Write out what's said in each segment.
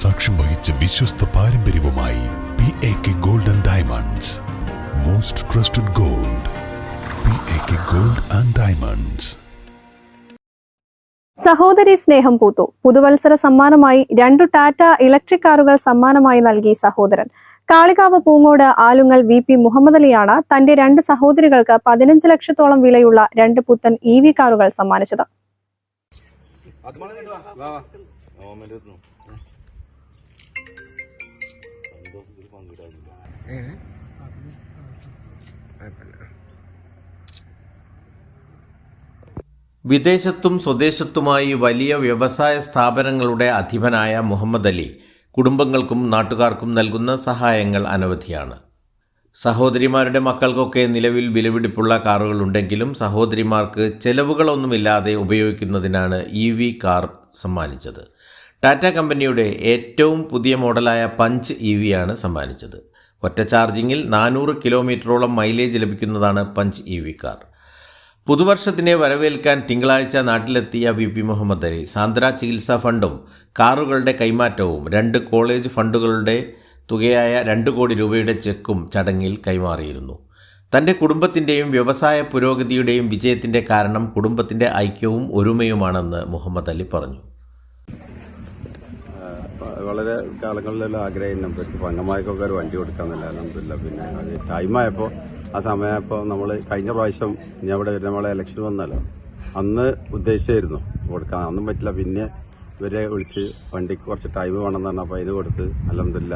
സാക്ഷ്യം വഹിച്ച വിശ്വസ്ത പാരമ്പര്യവുമായി P A K gold and diamonds most trusted gold P A K gold and diamonds സഹോദരി സ്നേഹം പൂത്തു. പുതുവത്സര സമ്മാനമായി രണ്ടു ടാറ്റ ഇലക്ട്രിക് കാറുകൾ സമ്മാനമായി നൽകി സഹോദരൻ. കാളികാവ് പൂങ്ങോട് ആലുങ്ങൽ വി പി മുഹമ്മദ് അലിയാണ് തന്റെ രണ്ട് സഹോദരികൾക്ക് പതിനഞ്ച് ലക്ഷത്തോളം വിലയുള്ള രണ്ട് പുത്തൻ ഇ വി കാറുകൾ സമ്മാനിച്ചത്. വിദേശത്തും സ്വദേശത്തുമായി വലിയ വ്യവസായ സ്ഥാപനങ്ങളുടെ അധിപനായ മുഹമ്മദ് അലി കുടുംബങ്ങൾക്കും നാട്ടുകാർക്കും നൽകുന്ന സഹായങ്ങൾ അനവധിയാണ്. സഹോദരിമാരുടെ മക്കൾക്കൊക്കെ നിലവിൽ വിലപിടിപ്പുള്ള കാറുകളുണ്ടെങ്കിലും സഹോദരിമാർക്ക് ചെലവുകളൊന്നുമില്ലാതെ ഉപയോഗിക്കുന്നതിനാണ് ഇ വി കാർ സമ്മാനിച്ചത്. ടാറ്റ കമ്പനിയുടെ ഏറ്റവും പുതിയ മോഡലായ പഞ്ച് ഇ ആണ് സമ്മാനിച്ചത്. ഒറ്റ ചാർജിങ്ങിൽ നാനൂറ് കിലോമീറ്ററോളം മൈലേജ് ലഭിക്കുന്നതാണ് പഞ്ച് ഇ വി കാർ. പുതുവർഷത്തിനെ വരവേൽക്കാൻ തിങ്കളാഴ്ച നാട്ടിലെത്തിയ V P Muhammad Ali Sandra ചികിത്സാ ഫണ്ടും കാറുകളുടെ കൈമാറ്റവും രണ്ട് കോളേജ് ഫണ്ടുകളുടെ തുകയായ രണ്ട് കോടി രൂപയുടെ ചെക്കും ചടങ്ങിൽ കൈമാറിയിരുന്നു. തന്റെ കുടുംബത്തിന്റെയും വ്യവസായ പുരോഗതിയുടെയും വിജയത്തിന്റെ കാരണം കുടുംബത്തിന്റെ ഐക്യവും ഒരുമയുമാണെന്ന് മുഹമ്മദ് അലി പറഞ്ഞു. വളരെ കാലങ്ങളിലെല്ലാം ആഗ്രഹം നമുക്ക് പങ്ങന്മാർക്കൊക്കെ ഒരു വണ്ടി കൊടുക്കാമെന്നില്ല അലഹമില്ല പിന്നെ അത് ടൈമായപ്പോൾ ആ സമയമായപ്പോൾ നമ്മൾ കഴിഞ്ഞ പ്രാവശ്യം ഞാൻ ഇവിടെ നമ്മളെ ഇലക്ഷൻ വന്നല്ലോ. അന്ന് ഉദ്ദേശിച്ചായിരുന്നു കൊടുക്കാൻ. അന്നും പറ്റില്ല. പിന്നെ ഇവരെ വിളിച്ച് വണ്ടിക്ക് കുറച്ച് ടൈം വേണമെന്ന് പറഞ്ഞപ്പോൾ അതിന് കൊടുത്ത് അലഹമില്ല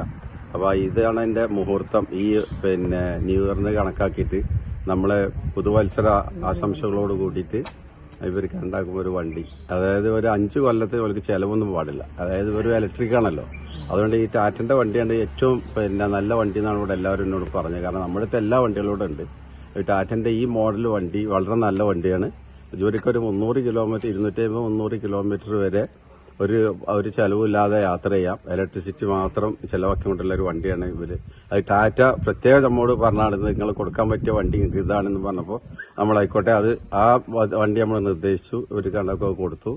അപ്പോൾ ഇതാണ് എന്റെ മുഹൂർത്തം. ഈ പിന്നെ ന്യൂ ഇയറിന് കണക്കാക്കിയിട്ട് നമ്മളെ പുതുവത്സര ആശംസകളോട് കൂട്ടിയിട്ട് ഇവർക്ക് ഉണ്ടാക്കുമ്പോൾ ഒരു വണ്ടി. അതായത് ഒരു അഞ്ച് കൊല്ലത്തെ ഇവർക്ക് ചിലവൊന്നും പാടില്ല. അതായത് ഒരു ഇലക്ട്രിക് ആണല്ലോ. അതുകൊണ്ട് ഈ ടാറ്റന്റെ വണ്ടിയാണ് ഏറ്റവും പിന്നെ നല്ല വണ്ടി എന്നാണ് ഇവിടെ എല്ലാവരും എന്നോട് പറഞ്ഞത്. കാരണം നമ്മുടെ അടുത്ത് എല്ലാ വണ്ടികളും ഉണ്ട്. ഈ ടാറ്റന്റെ ഈ മോഡൽ വണ്ടി വളരെ നല്ല വണ്ടിയാണ്. ജോലിക്കൊരു മുന്നൂറ് കിലോമീറ്റർ ഇരുന്നൂറ്റി അമ്പത് മുന്നൂറ് കിലോമീറ്റർ വരെ ഒരു ഒരു ചെലവില്ലാതെ യാത്ര ചെയ്യാം. ഇലക്ട്രിസിറ്റി മാത്രം ചെലവാക്കിക്കൊണ്ടുള്ള ഒരു വണ്ടിയാണ് ഇവർ. അത് ടാറ്റ പ്രത്യേകം നമ്മോട് പറഞ്ഞാണ് നിങ്ങൾ കൊടുക്കാൻ പറ്റിയ വണ്ടി നിങ്ങൾക്ക് ഇതാണെന്ന് പറഞ്ഞപ്പോൾ നമ്മളായിക്കോട്ടെ അത് ആ വണ്ടി നമ്മൾ നിർദ്ദേശിച്ചു ഒരു കണക്കൊക്കെ കൊടുത്തു.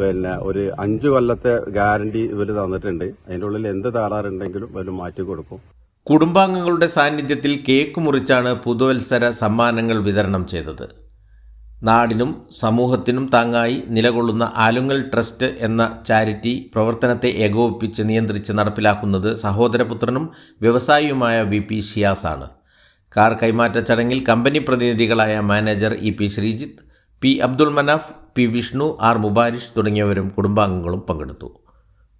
പിന്നെ ഒരു അഞ്ച് കൊല്ലത്തെ ഗ്യാരണ്ടി ഇവർ തന്നിട്ടുണ്ട്. അതിന്റെ ഉള്ളിൽ എന്ത് തകരാറുണ്ടെങ്കിലും ഇവർ മാറ്റി കൊടുക്കും. കുടുംബാംഗങ്ങളുടെ സാന്നിധ്യത്തിൽ കേക്ക് മുറിച്ചാണ് പുതുവത്സര സമ്മാനങ്ങൾ വിതരണം ചെയ്തത്. നാടിനും സമൂഹത്തിനും താങ്ങായി നിലകൊള്ളുന്ന ആലുങ്ങൽ ട്രസ്റ്റ് എന്ന ചാരിറ്റി പ്രവർത്തനത്തെ ഏകോപിപ്പിച്ച് നിയന്ത്രിച്ച് നടപ്പിലാക്കുന്നത് സഹോദരപുത്രനും വ്യവസായിയുമായ വി പി ഷിയാസാണ്. കാർ കൈമാറ്റ ചടങ്ങിൽ company പ്രതിനിധികളായ manager E P Sreejith P Abdul Manaf P Vishnu R Mubarish തുടങ്ങിയവരും കുടുംബാംഗങ്ങളും പങ്കെടുത്തു.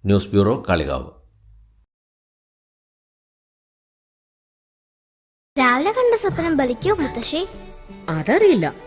News bureau Kalikavu. രാവിലെ കണ്ട സ്വപ്നം ബലിക്കോ മുത്തശ്ശി? അതറിയില്ല.